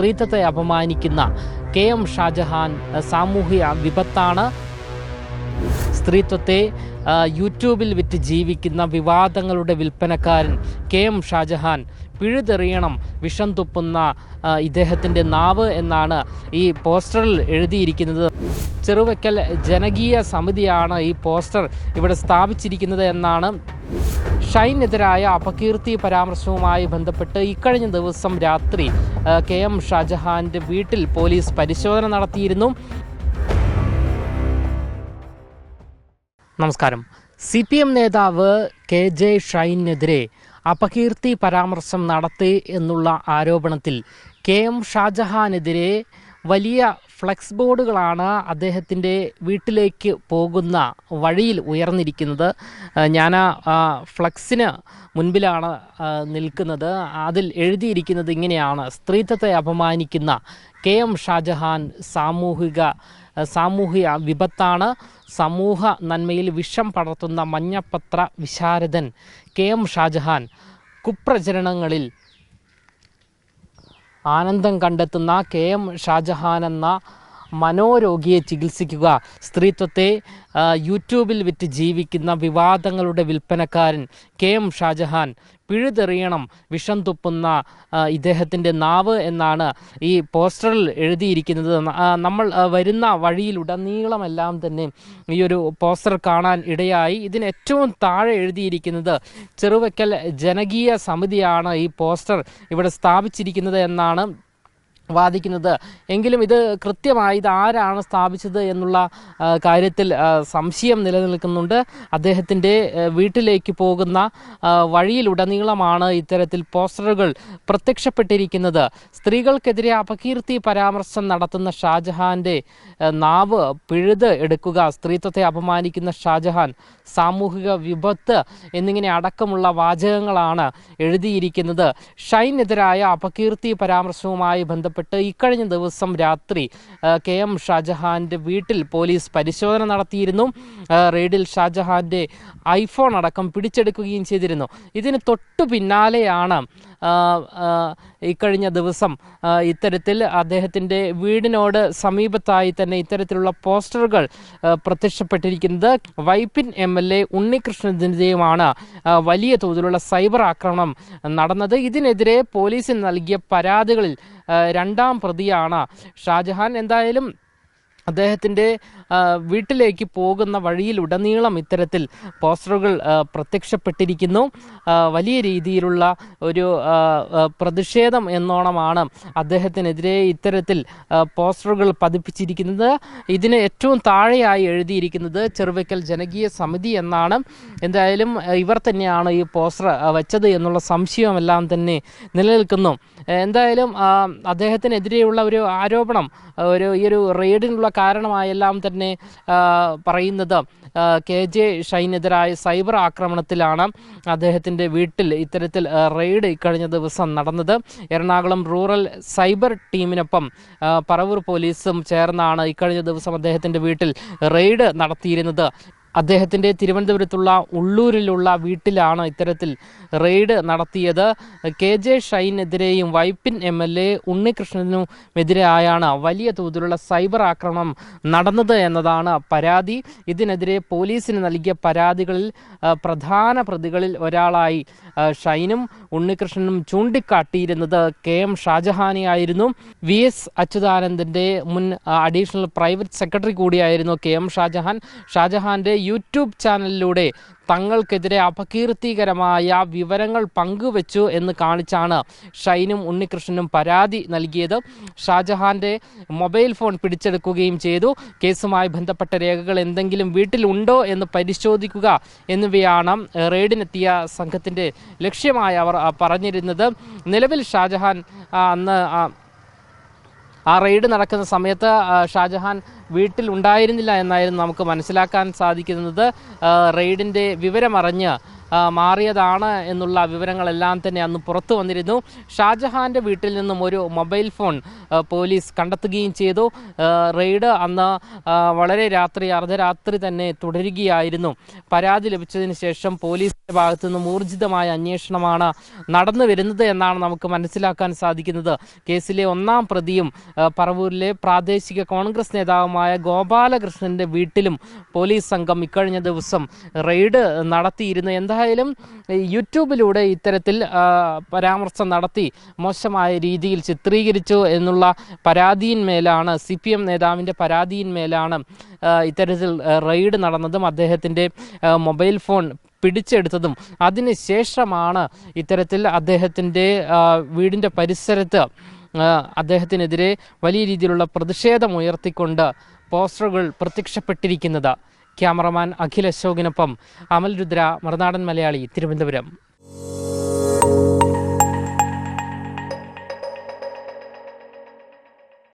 സ്ത്രീത്വത്തെ അപമാനിക്കുന്ന K M Shah Jahan സാമൂഹിക വിപത്താണ്. സ്ത്രീത്വത്തെ യൂട്യൂബിൽ വിറ്റ് ജീവിക്കുന്ന വിവാദങ്ങളുടെ വിൽപ്പനക്കാരൻ കെ എം ഷാജഹാൻ. പിഴുതെറിയണം വിഷം തുപ്പുന്ന ഇദ്ദേഹത്തിന്റെ നാവ് എന്നാണ് ഈ പോസ്റ്ററിൽ എഴുതിയിരിക്കുന്നത്. ചെറുവയ്ക്കൽ ജനകീയ സമിതിയാണ് ഈ പോസ്റ്റർ ഇവിടെ സ്ഥാപിച്ചിരിക്കുന്നത് എന്നാണ് ഷൈനെതിരായ അപകീർത്തി പരാമർശവുമായി ബന്ധപ്പെട്ട് ഇക്കഴിഞ്ഞ ദിവസം രാത്രി കെ എം ഷാജഹാന്റെ വീട്ടിൽ പോലീസ് പരിശോധന നടത്തിയിരുന്നു. നമസ്കാരം. സി പി എം നേതാവ് കെ ജെ ഷൈനെതിരെ അപകീർത്തി പരാമർശം നടത്തി എന്നുള്ള ആരോപണത്തിൽ കെ എം ഷാജഹാനെതിരെ വലിയ ഫ്ലെക്സ് ബോർഡുകളാണ് അദ്ദേഹത്തിന്റെ വീട്ടിലേക്ക് പോകുന്ന വഴിയിൽ ഉയർന്നിരിക്കുന്നത്. ഞാൻ ഫ്ലെക്സിന് മുൻപിലാണ് നിൽക്കുന്നത്. അതിൽ എഴുതിയിരിക്കുന്നത് ഇങ്ങനെയാണ്. സ്ത്രീത്വത്തെ അപമാനിക്കുന്ന കെ എം ഷാജഹാൻ സാമൂഹിക സാമൂഹിക വിപത്താണ്. സമൂഹ നന്മയിൽ വിഷം പടർത്തുന്ന മഞ്ഞപ്പത്ര വിശാരദൻ കെ എം ഷാജഹാൻ കുപ്രചരണങ്ങളിൽ ആനന്ദം കണ്ടെത്തുന്ന കെ എം ഷാജഹാൻ എന്ന മനോരോഗിയെ ചികിത്സിക്കുക. സ്ത്രീത്വത്തെ യൂട്യൂബിൽ വിറ്റ് ജീവിക്കുന്ന വിവാദങ്ങളുടെ വിൽപ്പനക്കാരൻ കെ എം ഷാജഹാൻ. പിഴുതെറിയണം വിഷം തുപ്പുന്ന ഇദ്ദേഹത്തിന്റെ നാവ് എന്നാണ് ഈ പോസ്റ്ററിൽ എഴുതിയിരിക്കുന്നത്. നമ്മൾ വരുന്ന വഴിയിലുടനീളമെല്ലാം തന്നെ ഈ ഒരു പോസ്റ്റർ കാണാൻ ഇടയായി. ഇതിന് ഏറ്റവും താഴെ എഴുതിയിരിക്കുന്നത് ചെറുവയ്ക്കൽ ജനകീയ സമിതിയാണ് ഈ പോസ്റ്റർ ഇവിടെ സ്ഥാപിച്ചിരിക്കുന്നത് എന്നാണ് വാദിക്കുന്നത്. എങ്കിലും ഇത് കൃത്യമായി ഇത് ആരാണ് സ്ഥാപിച്ചത് എന്നുള്ള കാര്യത്തിൽ സംശയം നിലനിൽക്കുന്നുണ്ട്. അദ്ദേഹത്തിന്റെ വീട്ടിലേക്ക് പോകുന്ന വഴിയിലുടനീളമാണ് ഇത്തരത്തിൽ പോസ്റ്ററുകൾ പ്രത്യക്ഷപ്പെട്ടിരിക്കുന്നത്. സ്ത്രീകൾക്കെതിരെ അപകീർത്തി പരാമർശം നടത്തുന്ന ഷാജഹാന്റെ നാവ് പിഴുത് എടുക്കുക സ്ത്രീത്വത്തെ അപമാനിക്കുന്ന ഷാജഹാൻ സാമൂഹിക വിപത്ത് എന്നിങ്ങനെ അടക്കമുള്ള വാചകങ്ങളാണ് എഴുതിയിരിക്കുന്നത്. ഷൈനെതിരായ അപകീർത്തി പരാമർശവുമായി ബന്ധപ്പെട്ട് ഇക്കഴിഞ്ഞ ദിവസം രാത്രി കെ എം ഷാജഹാന്റെ വീട്ടിൽ പോലീസ് പരിശോധന നടത്തിയിരുന്നു. റെയ്ഡിൽ ഷാജഹാന്റെ ഐഫോൺ അടക്കം പിടിച്ചെടുക്കുകയും ചെയ്തിരുന്നു. ഇതിന് തൊട്ടു പിന്നാലെയാണ് ഇക്കഴിഞ്ഞ ദിവസം ഇത്തരത്തിൽ അദ്ദേഹത്തിന്റെ വീടിനോട് സമീപത്തായി തന്നെ ഇത്തരത്തിലുള്ള പോസ്റ്ററുകൾ പ്രത്യക്ഷപ്പെട്ടിരിക്കുന്നത് വൈപ്പിൻ എം എൽ എ ഉണ്ണികൃഷ്ണനെതിരെയുമാണ് വലിയ തോതിലുള്ള സൈബർ ആക്രമണം നടന്നത്. ഇതിനെതിരെ പോലീസിന് നൽകിയ പരാതികളിൽ രണ്ടാം പ്രതിയാണ് ഷാജഹാൻ. എന്തായാലും അദ്ദേഹത്തിന്റെ വീട്ടിലേക്ക് പോകുന്ന വഴിയിൽ ഉടനീളം ഇത്തരത്തിൽ പോസ്റ്ററുകൾ പ്രത്യക്ഷപ്പെട്ടിരിക്കുന്നു. വലിയ രീതിയിലുള്ള ഒരു പ്രതിഷേധം എന്നോണമാണ് അദ്ദേഹത്തിനെതിരെ ഇത്തരത്തിൽ പോസ്റ്ററുകൾ പതിപ്പിച്ചിരിക്കുന്നത്. ഇതിന് ഏറ്റവും താഴെയായി എഴുതിയിരിക്കുന്നത് ചെറുവയ്ക്കൽ ജനകീയ സമിതി എന്നാണ്. എന്തായാലും ഇവർ തന്നെയാണ് ഈ പോസ്റ്റർ വെച്ചത് എന്നുള്ള സംശയമെല്ലാം തന്നെ നിലനിൽക്കുന്നു. എന്തായാലും അദ്ദേഹത്തിനെതിരെയുള്ള ഒരു ആരോപണം ഒരു ഈ ഒരു റെയ്ഡിനുള്ള കാരണമായെല്ലാം തന്നെ ആ, പറയുന്നത്. കെ ജെ ഷൈനെതിരായ സൈബർ ആക്രമണത്തിലാണ് അദ്ദേഹത്തിന്റെ വീട്ടിൽ ഇത്തരത്തിൽ റെയ്ഡ് കഴിഞ്ഞ ദിവസം നടന്നത്. എറണാകുളം റൂറൽ സൈബർ ടീമിനൊപ്പം പറവൂർ പോലീസും ചേർന്നാണ് ഇക്കഴിഞ്ഞ ദിവസം അദ്ദേഹത്തിന്റെ വീട്ടിൽ റെയ്ഡ് നടത്തിയിരുന്നത്. അദ്ദേഹത്തിന്റെ തിരുവനന്തപുരത്തുള്ള ഉള്ളൂരിലുള്ള വീട്ടിലാണ് ഇത്തരത്തിൽ റെയ്ഡ് നടത്തിയത്. കെ ജെ ഷൈനെതിരെയും വൈപ്പിൻ എം എൽ എ ഉണ്ണികൃഷ്ണനുമെതിരെയായാണ് വലിയ തോതിലുള്ള സൈബർ ആക്രമണം നടന്നത് എന്നതാണ് പരാതി. ഇതിനെതിരെ പോലീസിന് നൽകിയ പരാതികളിൽ പ്രധാന പ്രതികളിൽ ഒരാളായി ഷൈനും ഉണ്ണികൃഷ്ണനും ചൂണ്ടിക്കാട്ടിയിരുന്നത് കെ എം ഷാജഹാനെയായിരുന്നു വി എസ് അച്യുതാനന്ദന്റെ മുൻ അഡീഷണൽ പ്രൈവറ്റ് സെക്രട്ടറി കൂടിയായിരുന്നു കെ എം ഷാജഹാൻ. ഷാജഹാന്റെ യൂട്യൂബ് ചാനലിലൂടെ തങ്ങൾക്കെതിരെ അപകീർത്തികരമായ വിവരങ്ങൾ പങ്കുവച്ചു എന്ന് കാണിച്ചാണ് ഷൈനും ഉണ്ണികൃഷ്ണനും പരാതി നൽകിയത്. ഷാജഹാന്റെ മൊബൈൽ ഫോൺ പിടിച്ചെടുക്കുകയും ചെയ്തു. കേസുമായി ബന്ധപ്പെട്ട രേഖകൾ എന്തെങ്കിലും വീട്ടിലുണ്ടോ എന്ന് പരിശോധിക്കുക എന്നിവയാണ് റെയ്ഡിനെത്തിയ സംഘത്തിന്റെ ലക്ഷ്യമായി അവർ പറഞ്ഞിരുന്നത്. നിലവിൽ ഷാജഹാൻ അന്ന് ആ, റെയ്ഡ് നടക്കുന്ന സമയത്ത് ഷാജഹാൻ വീട്ടിൽ ഉണ്ടായിരുന്നില്ല എന്നായിരുന്നു നമുക്ക് മനസ്സിലാക്കാൻ സാധിക്കുന്നത്. റെയ്ഡിന്റെ വിവരമറിഞ്ഞ് മാറിയതാണ് എന്നുള്ള വിവരങ്ങളെല്ലാം തന്നെ അന്ന് പുറത്തു വന്നിരുന്നു. ഷാജഹാന്റെ വീട്ടിൽ നിന്നും ഒരു മൊബൈൽ ഫോൺ പോലീസ് കണ്ടെത്തുകയും ചെയ്തു. റെയ്ഡ് അന്ന് വളരെ രാത്രി അർദ്ധരാത്രി തന്നെ തുടരുകയായിരുന്നു. പരാതി ലഭിച്ചതിന് ശേഷം പോലീസിന്റെ ഭാഗത്തു നിന്നും ഊർജിതമായ അന്വേഷണമാണ് നടന്നു വരുന്നത് എന്നാണ് നമുക്ക് മനസ്സിലാക്കാൻ സാധിക്കുന്നത്. കേസിലെ ഒന്നാം പ്രതിയും പറവൂരിലെ പ്രാദേശിക കോൺഗ്രസ് നേതാവുമായ ഗോപാലകൃഷ്ണന്റെ വീട്ടിലും പോലീസ് സംഘം ഇക്കഴിഞ്ഞ ദിവസം റെയ്ഡ് നടത്തിയിരുന്നു. എന്തായാലും യൂട്യൂബിലൂടെ ഇത്തരത്തിൽ പരാമർശം നടത്തി മോശമായ രീതിയിൽ ചിത്രീകരിച്ചു എന്നുള്ള പരാതിയിന്മേലാണ് സി പി എം നേതാവിന്റെ പരാതിയിന്മേലാണ് ഇത്തരത്തിൽ റെയ്ഡ് നടന്നതും അദ്ദേഹത്തിന്റെ മൊബൈൽ ഫോൺ പിടിച്ചെടുത്തതും അതിനുശേഷമാണ് ഇത്തരത്തിൽ അദ്ദേഹത്തിന്റെ വീടിന്റെ പരിസരത്ത് അദ്ദേഹത്തിനെതിരെ വലിയ രീതിയിലുള്ള പ്രതിഷേധം ഉയർത്തിക്കൊണ്ട് പോസ്റ്ററുകൾ പ്രത്യക്ഷപ്പെട്ടിരിക്കുന്നത്. ക്യാമറമാൻ അഖിൽ അശോകിനൊപ്പം അമൽ രുദ്ര മറുനാടൻ മലയാളി തിരുവനന്തപുരം.